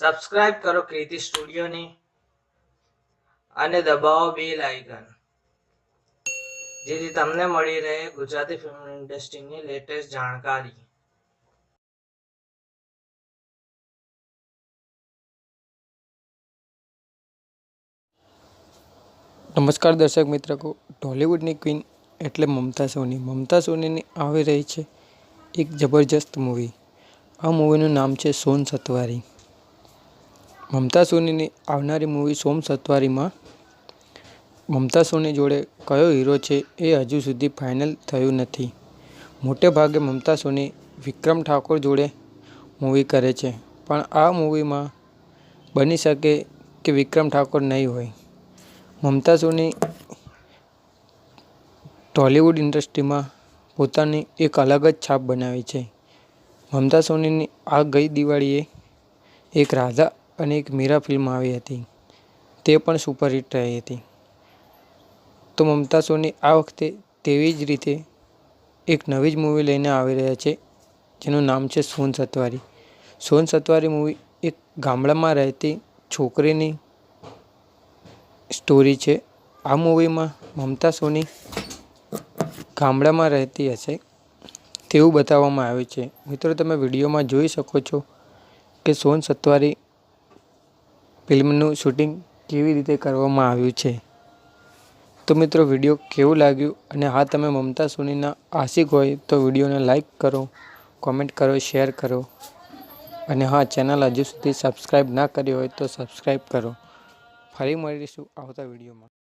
Subscribe કરો કૃતિ સ્ટુડિયોને અને દબાવો બેલ આઇકન જેથી તમને મળી રહે ગુજરાતી ફિલ્મ ઇન્ડસ્ટ્રીની લેટેસ્ટ જાણકારી. નમસ્કાર દર્શક મિત્રો ટોલીવુડની ક્વીન એટલે મમતા સોની. મમતા સોનીની આવી રહી છે એક જબરજસ્ત મૂવી આ મૂવીનું નામ છે સોન સતવારી. મમતા સોનીની આવનારી મૂવી સોમ સત્વારીમાં મમતા સોની જોડે કયો હીરો છે એ હજુ સુધી ફાઇનલ થયું નથી. મોટે ભાગે મમતા સોની વિક્રમ ઠાકોર જોડે મૂવી કરે છે. પણ આ મૂવીમાં બની શકે કે વિક્રમ ઠાકોર નહીં હોય. મમતા સોની ટોલિવૂડ ઇન્ડસ્ટ્રીમાં પોતાની એક અલગ જ છાપ બનાવી છે. મમતા સોનીની આ ગઈ દિવાળીએ એક રાધા અને એક મીરા ફિલ્મ આવી હતી. તે પણ સુપરહિટ રહી હતી. તો મમતા સોની આ વખતે તેવી જ રીતે એક નવી જ મૂવી લઈને આવી રહ્યા છે, જેનું નામ છે સોન સતવારી. સોન સતવારી મૂવી એક ગામડામાં રહેતી છોકરીની સ્ટોરી છે. આ મૂવીમાં મમતા સોની ગામડામાં રહેતી હશે તેવું બતાવવામાં આવ્યું છે. મિત્રો, તમે વિડીયોમાં જોઈ શકો છો કે સોન સતવારી ફિલ્મનું શૂટિંગ કેવી રીતે કરવામાં આવ્યું છે? તો મિત્રો, વીડિયો કેવું લાગ્યું? અને હા, તમે મમતા સોનીના આશિક હોય તો વિડીયોને લાઇક કરો, કોમેન્ટ કરો, શેર કરો. અને હા, ચેનલ હજુ સુધી સબસ્ક્રાઈબ ના કરી હોય તો સબસ્ક્રાઈબ કરો. ફરી મળીશું આવતા વિડીયોમાં.